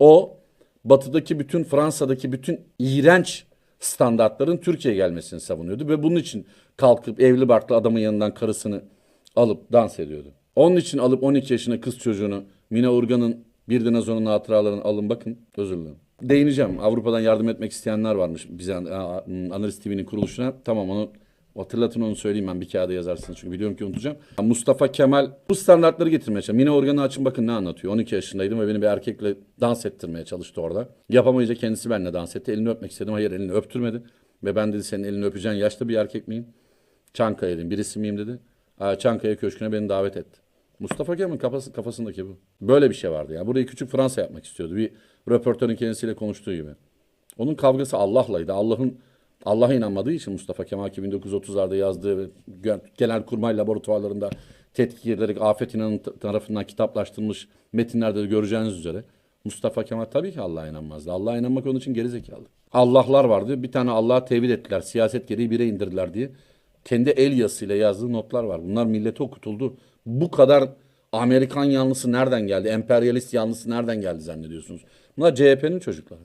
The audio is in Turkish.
O batıdaki bütün Fransa'daki bütün iğrenç standartların Türkiye'ye gelmesini savunuyordu ve bunun için kalkıp evli barklı adamın yanından karısını alıp dans ediyordu. Onun için alıp 12 yaşında kız çocuğunu Mine Urgan'ın Bir Dinozor'un hatıralarını alın bakın. Özür dilerim. Değineceğim. Avrupa'dan yardım etmek isteyenler varmış bize Analiz TV'nin kuruluşuna. Tamam onu hatırlatın onu söyleyeyim ben bir kağıda yazarsınız çünkü biliyorum ki unutacağım. Mustafa Kemal bu standartları getirmeye çalışıyor. Mine Organ'ı açın bakın ne anlatıyor. 12 yaşındaydım ve beni bir erkekle dans ettirmeye çalıştı orada. Yapamayınca kendisi benimle dans etti. Elini öpmek istedim. Hayır elini öptürmedi. Ve ben dedi senin elini öpeceğin yaşlı bir erkek miyim? Çankaya dedim. Birisi miyim dedi. Çankaya Köşkü'ne beni davet etti. Mustafa Kemal'in kafası, kafasındaki bu. Böyle bir şey vardı ya. Burayı küçük Fransa yapmak istiyordu. Bir röportörün kendisiyle konuştuğu gibi. Onun kavgası Allah'laydı. Allah'ın Allah'a inanmadığı için Mustafa Kemal ki 1930'larda yazdığı ve Gö- Genelkurmay laboratuvarlarında tetkik edilerek Afet İnan'ın tarafından kitaplaştırılmış metinlerde de göreceğiniz üzere Mustafa Kemal tabii ki Allah'a inanmazdı. Allah'a inanmak onun için gerizekalı. Allah'lar vardı. Bir tane Allah'a tevhid ettiler. Siyaset gereği bire indirdiler diye. Kendi el yazısıyla yazdığı notlar var. Bunlar millete okutuldu. Bu kadar Amerikan yanlısı nereden geldi? Emperyalist yanlısı nereden geldi zannediyorsunuz? Bunlar CHP'nin çocukları.